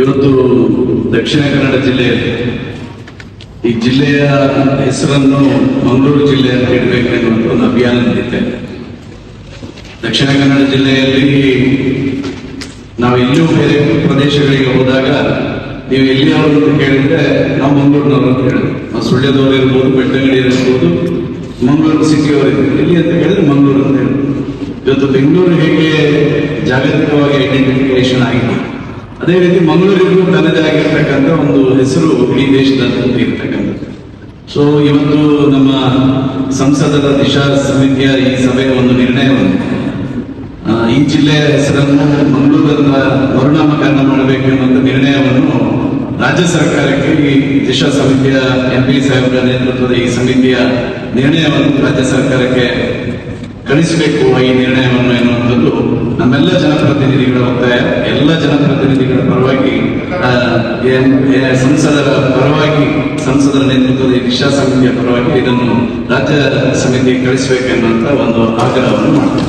ಇವತ್ತು ದಕ್ಷಿಣ ಕನ್ನಡ ಜಿಲ್ಲೆಯಲ್ಲಿ ಈ ಜಿಲ್ಲೆಯ ಹೆಸರನ್ನು ಮಂಗಳೂರು ಜಿಲ್ಲೆ ಅಂತ ಇಡಬೇಕು ಎನ್ನುವಂಥ ಒಂದು ಅಭಿಯಾನ ನಡೀತಾ. ದಕ್ಷಿಣ ಕನ್ನಡ ಜಿಲ್ಲೆಯಲ್ಲಿ ನಾವು ಎಲ್ಲೂ ಬೇರೆ ಪ್ರದೇಶಗಳಿಗೆ ಹೋದಾಗ ನೀವು ಎಲ್ಲಿಯವರು ಅಂತ ಕೇಳಿದ್ರೆ ನಾವು ಮಂಗಳೂರಿನವರು ಅಂತ ಹೇಳಿದ್ರು ನಾವು ಸುಳ್ಯದವರು ಇರ್ಬೋದು ಬೆಟ್ಟಗಡಿ ಇರ್ಬೋದು, ಮಂಗಳೂರು ಸಿಟಿಯವರು ಎಲ್ಲಿ ಅಂತ ಹೇಳಿದ್ರೆ ಮಂಗಳೂರು ಅಂತ ಹೇಳಿದ್ರು ಇವತ್ತು ಬೆಂಗಳೂರು ಹೇಗೆ ಜಾಗತಿಕವಾಗಿ ಆಗಿದೆ ಅದೇ ರೀತಿ ಮಂಗಳೂರಿಗೂ ತನ್ನದೇ ಆಗಿರ್ತಕ್ಕಂಥ ಒಂದು ಹೆಸರು ಇಡೀ ದೇಶದಾದ್ಯಂತ ಇರ್ತಕ್ಕಂಥದ್ದು. ಸೊ ಇವತ್ತು ನಮ್ಮ ಸಂಸದರ ದಿಶಾ ಸಮಿತಿಯ ಈ ಸಭೆಯ ಒಂದು ನಿರ್ಣಯವನ್ನು ಈ ಜಿಲ್ಲೆಯ ಹೆಸರನ್ನು ಮಂಗಳೂರನ್ನ ಮರುನಾಮಕರಣ ಮಾಡಬೇಕು ಎನ್ನುವಂಥ ನಿರ್ಣಯವನ್ನು ರಾಜ್ಯ ಸರ್ಕಾರಕ್ಕೆ ಈ ದಿಶಾ ಸಮಿತಿಯ ಎಂ ಪಿ ಸಾಹೇಬರ ನೇತೃತ್ವದ ಈ ಸಮಿತಿಯ ನಿರ್ಣಯವನ್ನು ರಾಜ್ಯ ಸರ್ಕಾರಕ್ಕೆ ಕಳಿಸಬೇಕು ಈ ನಿರ್ಣಯವನ್ನು ಎನ್ನುವಂಥದ್ದು ನಮ್ಮೆಲ್ಲ ಜನಪ್ರತಿನಿಧಿಗಳ ಒತ್ತಾಯ. ಎಲ್ಲ ಜನಪ್ರತಿನಿಧಿಗಳ ಪರವಾಗಿ ಸಂಸದರ ಪರವಾಗಿ, ಸಂಸದರ ನೇತೃತ್ವದ ದಿಶಾ ಸಮಿತಿಯ ಪರವಾಗಿ ಇದನ್ನು ರಾಜ್ಯ ಸಮಿತಿಗೆ ಕಳಿಸಬೇಕೆನ್ನುವಂತ ಒಂದು ಆಗ್ರಹವನ್ನು ಮಾಡ್ತಾರೆ